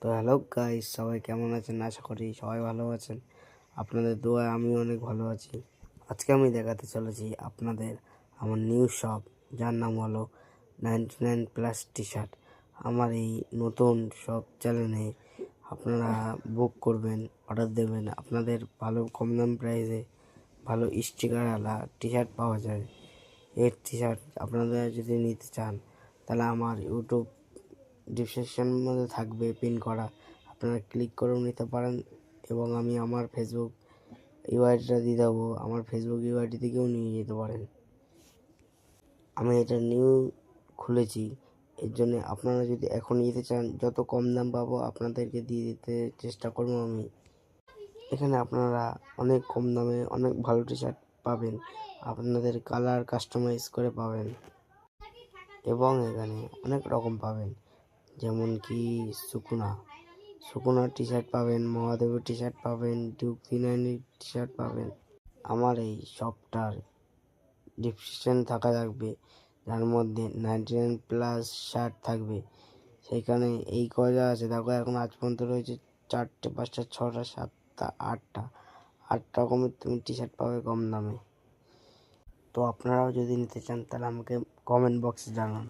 তো hello guys সবাই কেমন আছেন? আশা করি সবাই ভালো আছেন। আপনাদের দোয়া আমি অনেক ভালো আছি। আজকে আমি দেখাতে চলেছি আপনাদের আমার নিউ শপ যার নাম হলো ninety nine plus T shirt আমার এই নতুন শপ চ্যানেলে আপনারা বুক করবেন অর্ডার দেবেন। আপনাদের ভালো কম দাম প্রাইসে ভালো স্টিকারওয়ালা টি শার্ট পাওয়া যায়। এর টি শার্ট আপনারা যদি নিতে চান, তাহলে আমার ইউটিউব ডিসক্রিপশনের মধ্যে থাকবে পিন করা। আপনারা ক্লিক করেও নিতে পারেন এবং আমি আমার ফেসবুক ইউআইডিটা দিয়ে দেবো। আমার ফেসবুক ইউআইডি থেকেও নিয়ে যেতে পারেন। আমি এটা নিউ খুলেছি। এর জন্য আপনারা যদি এখন নিতে চান, যত কম দাম পাবো আপনাদেরকে দিয়ে দিতে চেষ্টা করব আমি। এখানে আপনারা অনেক কম দামে অনেক ভালো টি শার্ট পাবেন। আপনাদের কালার কাস্টমাইজ করে পাবেন। এবং এখানে অনেক রকম পাবেন। যেমন কি সুকুনা। সুকুনার টি শার্ট পাবেন, মহাদেবের টি শার্ট পাবেন ডিউক থ্রি টি শার্ট পাবেন। আমার এই শপটার ডিসক্রিপশন থাকা থাকবে। যার মধ্যে নাইনটি নাইন প্লাস শার্ট থাকবে। সেখানে এই কয়টা আছে? দেখো, এখন আজ পর্যন্ত রয়েছে চারটে, পাঁচটা, ছটা, সাতটা, আটটা। আট রকমের তুমি টি শার্ট পাবে কম দামে। তো আপনারাও যদি নিতে চান, তাহলে আমাকে কমেন্ট বক্সে জানান।